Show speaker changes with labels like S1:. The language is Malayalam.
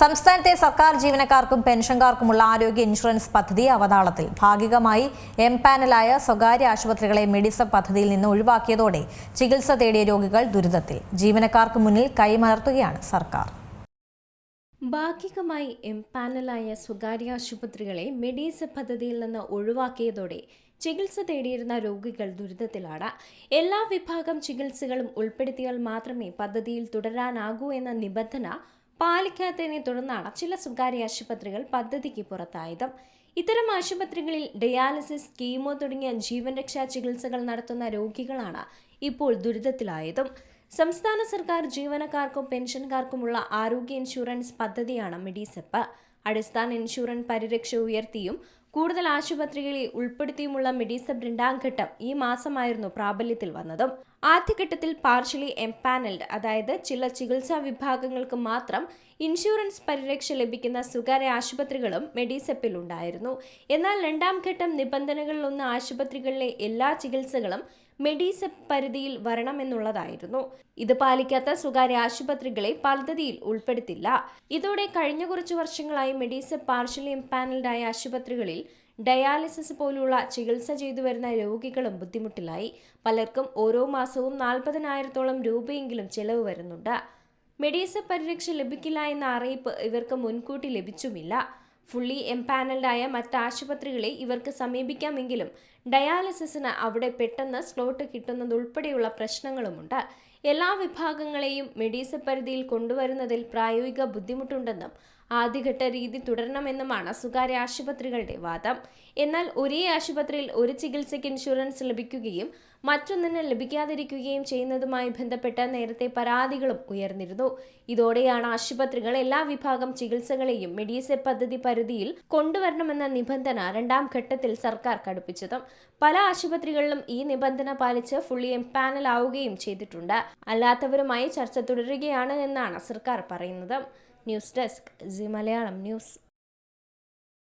S1: സംസ്ഥാനത്തെ സർക്കാർ ജീവനക്കാർക്കും പെൻഷൻകാർക്കുമുള്ള ആരോഗ്യ ഇൻഷുറൻസ് പദ്ധതി അവതാളത്തിൽ. ഭാഗികമായി എം പാനലായ സ്വകാര്യ ആശുപത്രികളെ മെഡിസപ്പ് പദ്ധതിയിൽ നിന്ന് ഒഴിവാക്കിയതോടെ ചികിത്സ തേടിയ രോഗികൾ ദുരിതത്തിൽ. ജീവനക്കാർക്ക് മുന്നിൽ കൈമലർത്തുകയാണ് സർക്കാർ.
S2: ഭാഗികമായി എം പാനലായ സ്വകാര്യ ആശുപത്രികളെ മെഡീസ് പദ്ധതിയിൽ നിന്ന് ഒഴിവാക്കിയതോടെ ചികിത്സ തേടിയിരുന്ന രോഗികൾ ദുരിതത്തിലാണ്. എല്ലാ വിഭാഗം ചികിത്സകളും ഉൾപ്പെടുത്തിയാൽ മാത്രമേ പദ്ധതിയിൽ തുടരാനാകൂ എന്ന നിബന്ധന പാലിക്കാത്തതിനെ തുടർന്നാണ് ചില സ്വകാര്യ ആശുപത്രികൾ പദ്ധതിക്ക് പുറത്തായത്. ഇത്തരം ആശുപത്രികളിൽ ഡയാലിസിസ് കീമോ തുടങ്ങിയ ജീവൻ രക്ഷാ ചികിത്സകൾ നടത്തുന്ന രോഗികളാണ് ഇപ്പോൾ ദുരിതത്തിലായതും. സംസ്ഥാന സർക്കാർ ജീവനക്കാർക്കും പെൻഷൻകാർക്കുമുള്ള ആരോഗ്യ ഇൻഷുറൻസ് പദ്ധതിയാണ് മെഡിസെപ്പ്. അടിസ്ഥാന ഇൻഷുറൻസ് പരിരക്ഷ ഉയർത്തിയും കൂടുതൽ ആശുപത്രികളിൽ ഉൾപ്പെടുത്തിയുമുള്ള മെഡിസബ് രണ്ടാം ഘട്ടം ഈ മാസമായിരുന്നു പ്രാബല്യത്തിൽ വന്നതും. ആദ്യഘട്ടത്തിൽ പാർഷ്യലി എംപാനൽഡ് അതായത് ചില ചികിത്സാ വിഭാഗങ്ങൾക്ക് മാത്രം ഇൻഷുറൻസ് പരിരക്ഷ ലഭിക്കുന്ന സ്വകാര്യ ആശുപത്രികളും മെഡിസെപ്പിൽ ഉണ്ടായിരുന്നു. എന്നാൽ രണ്ടാം ഘട്ടം നിബന്ധനകളിലൊന്ന് ആശുപത്രികളിലെ എല്ലാ ചികിത്സകളും മെഡിസെപ്പ് പരിധിയിൽ വരണമെന്നുള്ളതായിരുന്നു. ഇത് പാലിക്കാത്ത സ്വകാര്യ ആശുപത്രികളെ പദ്ധതിയിൽ ഉൾപ്പെടുത്തില്ല. ഇതോടെ കഴിഞ്ഞ കുറച്ചു വർഷങ്ങളായി മെഡിസെപ് പാർഷ്യലി എംപാനൽഡായ ആശുപത്രികളിൽ ഡയാലിസിസ് പോലുള്ള ചികിത്സ ചെയ്തു വരുന്ന രോഗികളും ബുദ്ധിമുട്ടിലായി. പലർക്കും ഓരോ മാസവും നാൽപ്പതിനായിരത്തോളം രൂപയെങ്കിലും ചെലവ് വരുന്നുണ്ട്. മെഡിസ പരിരക്ഷ ലഭിക്കില്ല എന്ന അറിയിപ്പ് ഇവർക്ക് മുൻകൂട്ടി ലഭിച്ചുമില്ല. ഫുള്ളി എംപാനൽഡായ മറ്റ് ആശുപത്രികളെ ഇവർക്ക് സമീപിക്കാമെങ്കിലും ഡയാലിസിസിന് അവിടെ പെട്ടെന്ന് സ്ലോട്ട് കിട്ടുന്നതുൾപ്പെടെയുള്ള പ്രശ്നങ്ങളുമുണ്ട്. എല്ലാ വിഭാഗങ്ങളെയും മെഡീസ പരിധിയിൽ കൊണ്ടുവരുന്നതിൽ പ്രായോഗിക ബുദ്ധിമുട്ടുണ്ടെന്നും ആദ്യഘട്ട രീതി തുടരണമെന്നുമാണ് സ്വകാര്യ ആശുപത്രികളുടെ വാദം. എന്നാൽ ഒരേ ആശുപത്രിയിൽ ഒരു ചികിത്സയ്ക്ക് ഇൻഷുറൻസ് ലഭിക്കുകയും മറ്റൊന്നിന് ലഭിക്കാതിരിക്കുകയും ചെയ്യുന്നതുമായി ബന്ധപ്പെട്ട നേരത്തെ പരാതികളും ഉയർന്നിരുന്നു. ഇതോടെയാണ് ആശുപത്രികൾ എല്ലാ വിഭാഗം ചികിത്സകളെയും മെഡീസെ പദ്ധതി പരിധിയിൽ കൊണ്ടുവരണമെന്ന നിബന്ധന രണ്ടാം ഘട്ടത്തിൽ സർക്കാർ കടുപ്പിച്ചത്. പല ആശുപത്രികളിലും ഈ നിബന്ധന പാലിച്ച് ഫുള്ളി എംപാനൽ ആവുകയും ചെയ്തിട്ടുണ്ട്. അല്ലാത്തവരുമായി ചർച്ച തുടരുകയാണ് എന്നാണ് സർക്കാർ പറയുന്നത്. News desk Zee Malayalam news.